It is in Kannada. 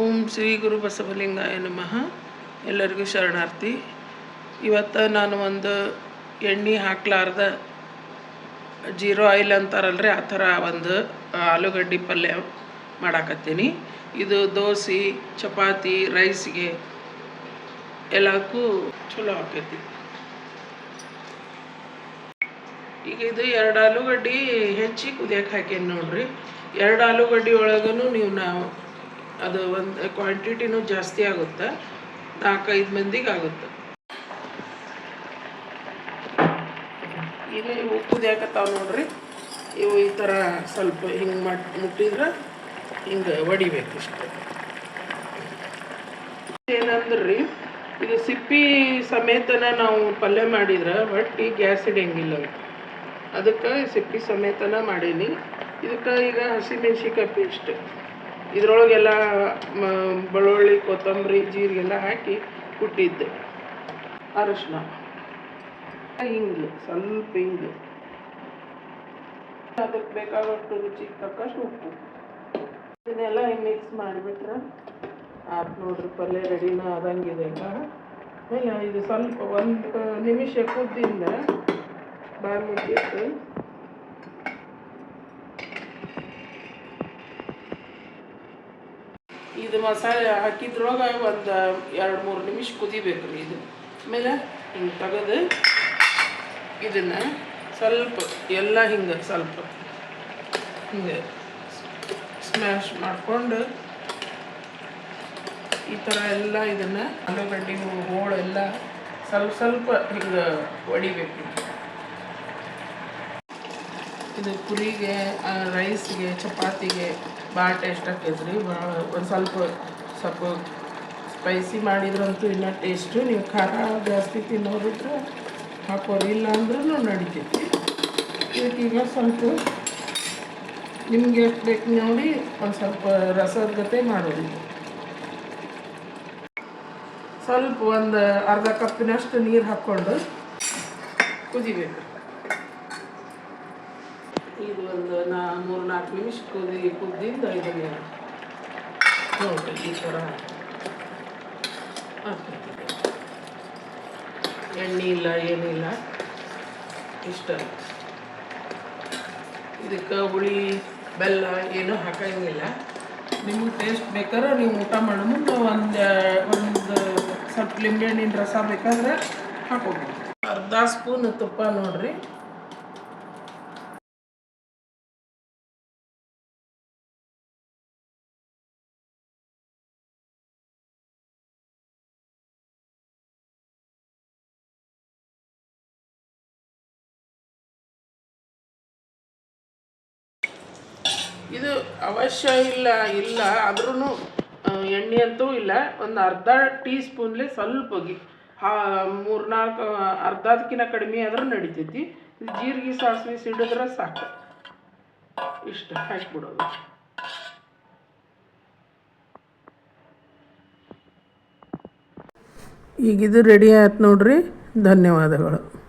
ಓಂ ಶ್ರೀ ಗುರು ಬಸವಲಿಂಗಾಯ ನಮಃ. ಎಲ್ಲರಿಗೂ ಶರಣಾರ್ಥಿ. ಇವತ್ತು ನಾನು ಒಂದು ಎಣ್ಣೆ ಹಾಕ್ಲಾರ್ದ ಜೀರೋ ಆಯಿಲ್ ಅಂತಾರಲ್ರಿ, ಆ ಥರ ಒಂದು ಆಲೂಗಡ್ಡೆ ಪಲ್ಯ ಮಾಡಾಕತ್ತೀನಿ. ಇದು ದೋಸೆ, ಚಪಾತಿ, ರೈಸ್ಗೆ ಎಲ್ಲಕ್ಕೂ ಚಲೋ ಆಕೈತಿ. ಈಗ ಇದು ಎರಡು ಆಲೂಗಡ್ಡೆ ಹೆಚ್ಚಿ ಕುದಿಯಕ್ಕೆ ಹಾಕೇನಿ ನೋಡ್ರಿ. ಎರಡು ಆಲೂಗಡ್ಡೆ ಒಳಗೂ ನೀವು ನಾವು ಅದು ಒಂದು ಕ್ವಾಂಟಿಟಿನೂ ಜಾಸ್ತಿ ಆಗುತ್ತೆ. ನಾಲ್ಕೈದು ಮಂದಿಗೆ ಆಗುತ್ತೆ. ಇಲ್ಲಿ ಇವು ಯಾಕತ್ತಾವ ನೋಡ್ರಿ? ಇವು ಈ ಥರ ಸ್ವಲ್ಪ ಹಿಂಗೆ ಮಾಡಿ ಮುಟ್ಟಿದ್ರೆ ಹಿಂಗೆ ಹೊಡಿಬೇಕು ಇಷ್ಟು. ಏನಂದ್ರೆ? ರೀ ಇದು ಸಿಪ್ಪಿ ಸಮೇತನ ನಾವು ಪಲ್ಯ ಮಾಡಿದ್ರೆ ಹೊಟ್ಟಿ ಗ್ಯಾಸ್ ಹಿಡಿಯಂಗಿಲ್ಲ ಅದಕ್ಕೆ ಸಿಪ್ಪಿ ಸಮೇತನ ಮಾಡೀನಿ. ಇದಕ್ಕೆ ಈಗ ಹಸಿಮೆಣ್ಸಿಕಾಯಿ ಪೇಸ್ಟ್. ಇದ್ರೊಳಗೆಲ್ಲ ಬೆಳ್ಳುಳ್ಳಿ, ಕೊತ್ತಂಬರಿ, ಜೀರಿಗೆಲ್ಲ ಹಾಕಿ ಕುಟ್ಟಿದ್ದೆ. ಅರಶಿನ. ಹಿಂಗೆ, ಸ್ವಲ್ಪ ಹಿಂಗೆ. ಅದಕ್ಕೆ ಬೇಕಾದಷ್ಟು ರುಚಿಗೆ ತಕ್ಕಷ್ಟು ಉಪ್ಪು. ಇದನ್ನೆಲ್ಲ ಹಿಂಗೆ ಮಿಕ್ಸ್ ಮಾಡಿಬಿಟ್ರೆ ಆತು ನೋಡ್ರಿ ಪಲ್ಯ ರೆಡಿನ ಆದಂಗಿದೆ ಈಗ ಇದು ಸ್ವಲ್ಪ ಒಂದು ನಿಮಿಷ ಕುದ್ದಿಂದ ಬಾಯಿ ಮುಚ್ಚಿಟ್ಟು ಇದು ಮಸಾಲೆ ಹಾಕಿದ್ರೊಳಗೆ ಒಂದು ಎರಡು ಮೂರು ನಿಮಿಷ ಕುದಿಬೇಕು ರೀ ಇದು. ಆಮೇಲೆ ಹಿಂಗೆ ತೆಗೆದು ಇದನ್ನು ಸ್ವಲ್ಪ, ಎಲ್ಲ ಹಿಂಗೆ ಸ್ವಲ್ಪ ಹಿಂಗೆ ಸ್ಮ್ಯಾಶ್ ಮಾಡಿಕೊಂಡು ಈ ಥರ ಎಲ್ಲ ಇದನ್ನು ಆಲೂಗಡ್ಡೆ ಹೋಳೆಲ್ಲ ಸ್ವಲ್ಪ ಸ್ವಲ್ಪ ಹಿಂಗೆ ಹೊಡಿಬೇಕು ಇದು ಪುರಿಗೆ ರೈಸ್ಗೆ ಚಪಾತಿಗೆ ಭಾಳ ಟೇಸ್ಟ್ ಆಕೈತೆ ರೀ ಭಾಳ ಒಂದು ಸ್ವಲ್ಪ ಸ್ವಲ್ಪ ಸ್ಪೈಸಿ ಮಾಡಿದ್ರಂತೂ ಇನ್ನೂ ಟೇಸ್ಟು ನೀವು ಖಾರ ಜಾಸ್ತಿ ತಿನ್ನೋದಿದ್ರೆ ಹಾಕೋರಿ. ಇಲ್ಲ ಅಂದ್ರೂ ನಡಿತೈತಿ ಇದಕ್ಕೀಗ ಸ್ವಲ್ಪ ನಿಮ್ಗೆ ಎಷ್ಟು ಬೇಕು ನೋಡಿ ಒಂದು ಸ್ವಲ್ಪ ರಸದ ಜೊತೆ ಮಾಡೋದು. ಸ್ವಲ್ಪ ಒಂದು ಅರ್ಧ ಕಪ್ಪಿನಷ್ಟು ನೀರು ಹಾಕ್ಕೊಂಡು ಕುದಿಬೇಕು. ಇದು ಒಂದು ನಾ ಮೂರು ನಾಲ್ಕು ನಿಮಿಷ ಕುದಿ, ಕುದ್ದಿಂದ ಇದನ್ನು ನೋಡಿ ಈ ಥರ. ಹಾಕ್ಬೇಕು. ಎಣ್ಣೆ ಇಲ್ಲ ಏನಿಲ್ಲ ಇಷ್ಟ. ಇದಕ್ಕೆ ಹುಳಿ, ಬೆಲ್ಲ ಏನೂ ಹಾಕಂಗಿಲ್ಲ. ನಿಮಗೆ ಟೇಸ್ಟ್ ಬೇಕಾದ್ರೆ ನೀವು ಊಟ ಮಾಡೋ ಮುಂದೆ ಒಂದು ಒಂದು ಸ್ವಲ್ಪ ಲಿಂಬೆಹಣ್ಣಿನ ರಸ ಬೇಕಾದ್ರೆ ಹಾಕೋಬೋದು. ಅರ್ಧ ಸ್ಪೂನ್ ತುಪ್ಪ ನೋಡ್ರಿ. ಇದು ಅವಶ್ಯ ಇಲ್ಲ ಇಲ್ಲ. ಆದ್ರೂ ಎಣ್ಣೆ ಅಂತೂ ಇಲ್ಲ. ಒಂದು ಅರ್ಧ ಟೀ ಸ್ಪೂನ್ಲೆ ಸ್ವಲ್ಪ ಹಾ, ಮೂರ್ನಾಲ್ಕು ಅರ್ಧದಕ್ಕಿಂತ ಕಡಿಮೆ ಆದ್ರೂ ನಡಿತೈತಿ. ಜೀರಿಗೆ ಸಾಸಿವೆ ಸಿಡಿದ್ರೆ ಸಾಕು. ಇಷ್ಟ, ಹಾಕ್ಬಿಡೋದು. ಈಗ ಇದು ರೆಡಿ ಆಯ್ತು ನೋಡ್ರಿ. ಧನ್ಯವಾದಗಳು.